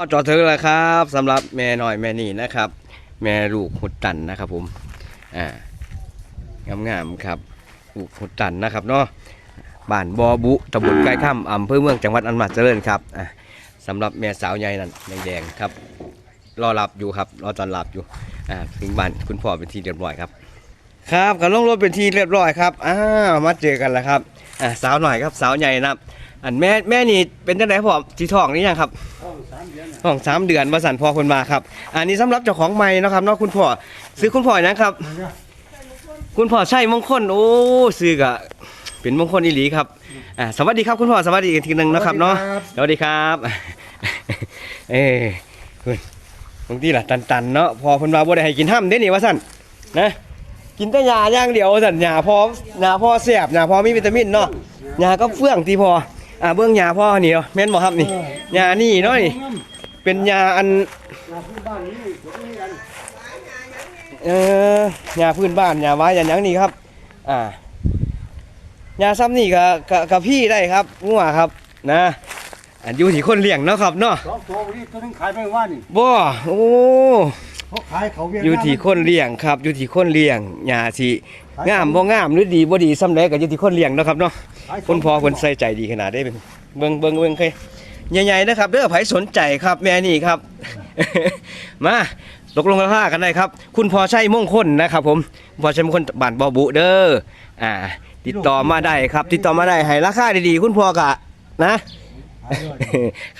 ็จอดถึงแล้วครับสำหรับแม่หน่อยแม่นี่นะครับ แม่ลูกหุดตันนะครับผมอ่างามๆครับลูกหุดตันนะครับเนาะบ้านบอบุตำบลไก่ข้ามอำเภอเมืองจังหวัดอันมาเจริญครับอะสำหรับแม่สาวใหญ่นั่นแดงๆครับรอรับอยู่ครับรอตอนรับอยู่อ่าถึงบ้านคุณพ่อเป็นที่เรียบร้อยครับครับกับลงรถเป็นที่เรียบร้อยครับอ้ามาเจอกันแล้วครับอ่าสาวหน่อยครับสาวใหญ่นะอันแม่แม่นี่เป็นจังไดพ่อที่ท้องนี่ยังครับ ห้องสามเดือนมาสั่นพอคนมาครับ อันนี้สำหรับเจ้าของใหม่นะครับเนาะคุณพ่อซื้อคุณพ่อนะครับ คุณพ่อใช่มงคลโอ้ซื้อกะเป็นมงคลอีหลีครับอ่าสวัสดีครับคุณพ่อสวัสดีอีกทีหนึงนะครับเนาะสวัสดีครับเอ้คุณบางทีล่ะตันๆเนาะพอเพิ่นว่าบ่ได้ให้กินห้ามเด้นี่ว่าสั่นนะกินแต่ยาอย่างเดียวว่าสั่นยาพอยาพอแซ่บยาพอมีวิตามินเนาะยาก็เฟื่องที่พอ อ่าเบื้องยาพ่อนี่เนาะแม่นบ่ครับนี่ยานี่เนาะนี่เป็นยาอันเออยาพื้นบ้านยาไว้ยาหยังนี่ครับ อ่ายาซ้ำนี่กับกับพี่ได้ครับงัวครับนะอันอยู่ที่คนเลี้ยงเนาะครับเนาะสองตัวนี้ตัวนึงขายไปว่านี่บ่โอ้เขาขายเขาเวียนอยู่ที่คนเลี้ยงครับ อยู่ที่คนเลี้ยงยาสิ งามบ่งามหรือดีบ่ดีซ้ำใดก็อยู่ที่คนเลี้ยงเนาะครับเนาะคุณพ่อคนใส่ใจดีขนาดได้เป็นเบิ่งเบิ่งเบิ่งเคยใหญ่ๆนะครับเด้อไผสนใจครับแม่นี่ครับ มาตกลงราคากันได้ครับ คุณพ่อใช่มงคลนะครับ ผมพ่อใช่มงคลบ้านบอบุเด้ออ่า ติดต่อมาได้ครับ ติดต่อมาได้ให้ราคาดีๆ คุณพ่อกะนะ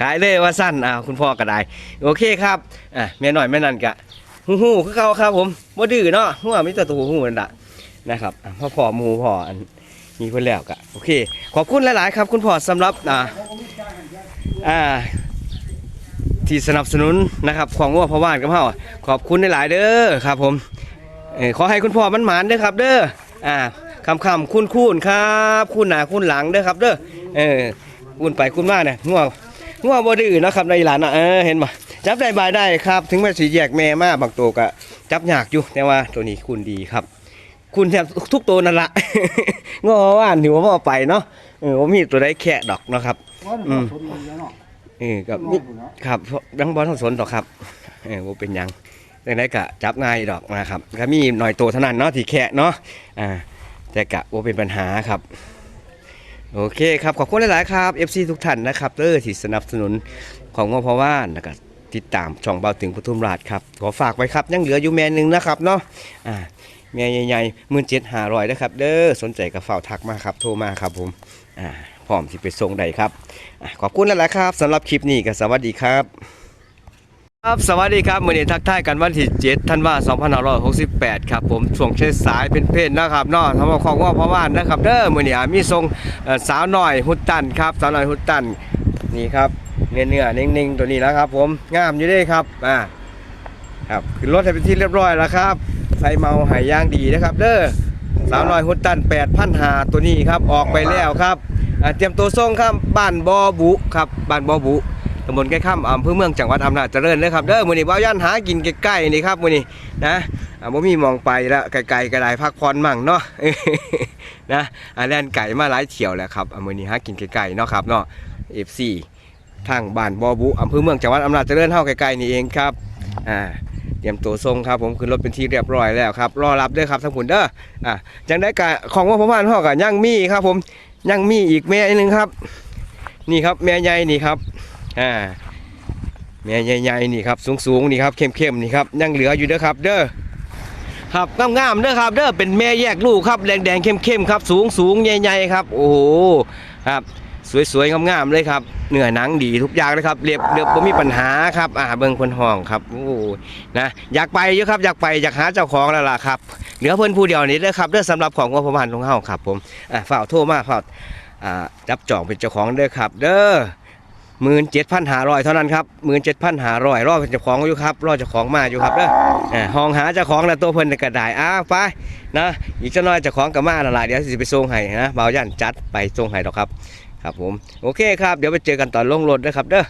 ขายเลยว่าสั้นอ่าคุณพ่อก็ได้ โอเคครับอะแม่หน่อยแม่นั่นกะฮู้ฮู้คือเขาครับผมบ่ดื้อเนาะหัวมีแต่ตัวฮู้นั่นล่ะ นะครับพ่อพ่อมูพ่ออันมีเพิ่นแล้วกะโอเค ขอบคุณหลาย ๆ ครับ คุณพ่อสำหรับอ่าอ่าที่สนับสนุนนะครับของวัวพ่อบ้านกับเฮาขอบคุณหลาย ๆ เด้อครับ ผมเออขอให้คุณพ่อมันหมานเด้อครับ เด้ออ่าคำคำคุ้นคุ้นครับ คุ้นหน้าคุ้นหลังเด้อครับ เด้อเออคุ้นไปคุ้นมาเนี่ยง่วงง่วงบ่ดื้อเนะครับในหลานนะเออเห็นบ่จับได้บายได้ครับ ถึงแม้สิแยกแม่มาบางตัวก็จับยากอยู่แต่ว่าตัวนี้คุณดีครับ คุณแทบทุกตัวนั่นละ ง้อว่านถือว่าบ่ไปเนาะเออว่ามีตัวใดแค่ดอกเนาะครับ อืม เออกับนี่ครับเพราะยังบอลสนหรอกครับเออว่าเป็นหยังดังนั้นกะจับง่ายดอกนะครับก็มีหน่อยโตเท่านั้นเนาะที่แค่เนาะอ่าแต่กะว่าเป็นปัญหาครับ โอเคครับขอบคุณหลายๆครับ FC ทุกท่านนะครับเออที่สนับสนุนของงอพอว่านนะครับติดตามช่องเบาถึงปทุมราชครับขอฝากไว้ครับยังเหลืออยู่แม่หนึงนะครับเนาะอ่า แม่ใหญ่ๆมื่นเจ็ดหาร้อยนะครับ เด้อสนใจกับเฝ้าทักมาครับ โทรมาครับผมอ่าพร้อมที่ไปส่งได้ครับอขอบคุณหลายๆครับสำหรับคลิปนี้ก็สวัสดีครับ ครับสวัสดีครับมื่อนี้ทักทายกันวันที่7ธันวาคม2568 ครับผมช่วงเช้สายเป็นเพศนนะครับนาะทำเอาของว่าพ่อว่านนะครับ เด้อมื่อนี้มีทรงสาวหน่อยฮุตตันครับสาวหน่อยฮุตตันนี่ครับเนื้อเนื้อนิ่งๆตัวนี้แล้วครับ ผมงามอยู่ด้วยครับอ่าครับขึ้นรถให้เป็นที่เรียบร้อยแล้วครับ ใส่เมาหายย่างดีนะครับ เด้อสาวหน่อยฮุตตัน8,000หาตัวนี้ครับออกไปแล้วครับอ่าเตรียมตัวส่งครับบ้านบอบุครับบ้านบอบุตำบลใกล้ข้ามอำเภอเมืองจังหวัดอำนาจเจริญเลยครับเด้อมื้อนี้บ่าวย่านหากินใกล้ๆนี่ครับมื้อนี้นะอ่าบ่มีมองไปล้วไกลๆก็ได้พักผ่อนมั่งเนาะ นะอ่าแล่นไก่มาหลายเที่ยวแล้วครับอ่ามื้อนี้หากินใกล้ๆเนาะครับเนาะ FC ทางบ้านบอบุอำเภอเมืองจังหวัดอำนาจเจริญเฮาใกล้ๆนี่เองครับอ่า เตรียมตัวส่งครับผมขึ้นรถเป็นที่เรียบร้อยแล้วครับรอรับด้อครับทั้งคุณเด้ออ่าจังได้กะของว่าประมาณเฮาก็ยังมีครับ ผมยังมีอีกแม่หนึงครับ นี่ครับแม่ใหญ่นี่ครับอ่าแม่ใหญ่ๆนี่ครับสูงๆนี่ครับเข้มๆนี่ครับยังเหลืออยู่เด้อครับ เด้อครับงามๆเด้อครับเด้อเป็นแม่แยกลูกครับแดงๆเข้มๆครับ สูงสูงๆใหญ่ๆครับ โอ้โหครับ สวยๆงามๆเลยครับเนื้อหนังดีทุกอย่างเลยครับเรียบเรียบบ่มีปัญหาครับอ่าเบิ่งคนห้องครับโอ้นะอยากไปเยอะครับอยากไปอยากหาเจ้าของแล้วล่ะครับเหลือเพิ่นผู้เดียวนี้เด้อครับเด้อสำหรับของงบประมาณของเฮาครับผมอ่าฝากโทรมาฝากอ่าจับจองเป็นเจ้าของเด้อครับ เด้อหมื่นเจ็ดพันหาร้อยเท่านั้นครับหมื่นเจ็ดพันหาร้อยรอเป็นเจ้าของอยู่ครับรอเจ้าของมาอยู่ครับเด้ออ่าห้องหาเจ้าของแล้วตัวเพิ่นน่ะก็ได้อ้าวไปนะอีกจะน้อยเจ้าของก็มาละล่ะเดี๋ยวสิไปส่งให้นะเบาวยันจัดไปส่งให้ดอกครับ ครับผมโอเคครับเดี๋ยวไปเจอกันตอนลงรถนะครับเด้อ